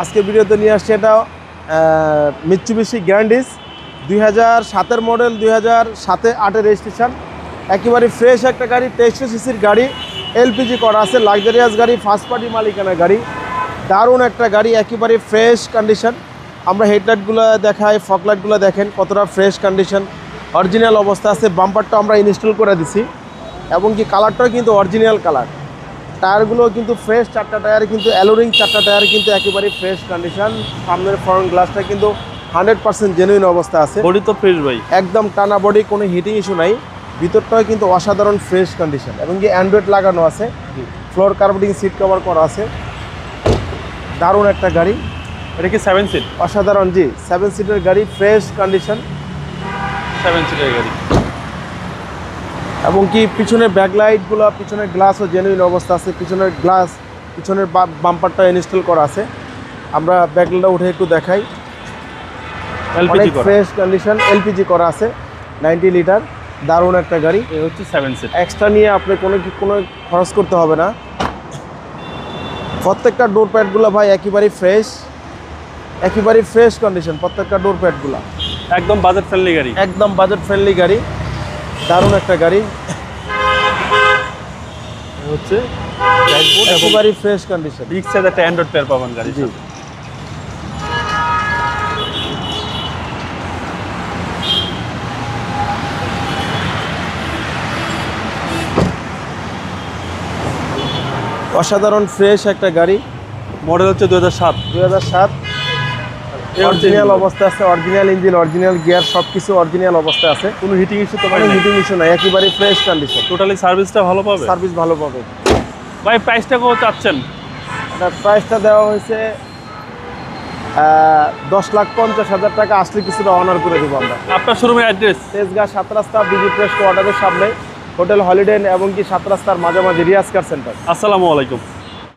আজকে ভিডিওতে নিয়ে আসছি এটা মিচ্ছুবিশি গ্র্যান্ডিস দুই হাজার সাতের মডেল দুই হাজার সাতে আটের রেজিস্ট্রেশন একেবারে ফ্রেশ একটা গাড়ি, তেইশশো সিসির গাড়ি এলপিজি করা আছে লাক্সারিয়াস গাড়ি ফার্স্ট পার্টি মালিকানা গাড়ি। দারুণ একটা গাড়ি, একেবারে ফ্রেশ কন্ডিশন আমরা হেডলাইটগুলো দেখাই ফকলাইটগুলো দেখেন, কতটা ফ্রেশ কন্ডিশন অরিজিনাল অবস্থা আছে বাম্পারটা আমরা ইনস্টল করে দিছি। এবং কি কালারটাও কিন্তু অরিজিনাল কালার টায়ারগুলো কিন্তু ফ্রেশ চারটা টায়ার কিন্তু অ্যালোরিং চারটা টায়ার কিন্তু একেবারে ফ্রেশ কন্ডিশন সামনের ফ্রন্ট গ্লাসটা কিন্তু হান্ড্রেড পার্সেন্ট জেনুইন অবস্থা আছে। বডি তো ফ্রেশ ভাই। একদম টানা বডি কোনো হিটিং ইস্যু নাই। ভিতরটাও কিন্তু অসাধারণ ফ্রেশ কন্ডিশন এবং কি অ্যান্ড্রয়েড লাগানো আছে ফ্লোর কার্পেটিং সিট কভার করা আছে। দারুণ একটা গাড়ি। এটা কি সেভেন সিট অসাধারণ জি। সেভেন সিটের গাড়ি ফ্রেশ কন্ডিশন সেভেন সিটের গাড়ি। এবং কি পিছনের ব্যাকলাইটগুলো পিছনের গ্লাসও জেনুইন অবস্থা আছে। পিছনের গ্লাস পিছনের বাম্পারটা ইনস্টল করা আছে। আমরা ব্যাকলাইটটা উঠে একটু দেখাই। এলপিজি করা। ফ্রেশ কন্ডিশন এলপিজি করা আছে নাইনটি লিটার দারুণ একটা গাড়ি। হচ্ছে সেভেন সিট এক্সট্রা নিয়ে আপনি কোনো কি- কোনো খরচ করতে হবে না। প্রত্যেকটা ডোর প্যাডগুলো ভাই একেবারেই ফ্রেশ একেবারেই ফ্রেশ কন্ডিশন প্রত্যেকটা ডোর প্যাডগুলো একদম বাজেট ফ্রেন্ডলি গাড়ি। একদম বাজেট ফ্রেন্ডলি গাড়ি। দারুণ একটা গাড়ি। হচ্ছে এবং ফ্রেশ কন্ডিশন বিগ সাইজ একটা অ্যান্ড্রয়েড পেয়ার পাবেন গাড়ি জি। অসাধারণ ফ্রেশ একটা গাড়ি। মডেল হচ্ছে দু হাজার সাত। দুই হাজার সাত। অরিজিনাল অবস্থা আছে অরিজিনাল ইঞ্জিন অরিজিনাল গিয়ার সব কিছু অরিজিনাল অবস্থা আছে। কোনো হিটিং ইস্যু তো কোনো হিটিং ইস্যু নাই একেবারে ফ্রেশ কন্ডিশন টোটালি সার্ভিসটা ভালো পাবে? সার্ভিস ভালো পাবে। ভাই প্রাইসটা কত চাচ্ছেন? প্রাইসটা দেওয়া হয়েছে দশ লাখ পঞ্চাশ হাজার টাকা। আসলে কিছুটা অনার করে দেবো আমরা। আপনার শোরুমের অ্যাড্রেস তেজগাঁ সাত রাস্তা বিজি প্রেস কোয়ার্টারের সামনে হোটেল হলিডে এবং কি সাত রাস্তার মাঝামাঝি রিয়াজ কার সেন্টার। আসসালামু আলাইকুম।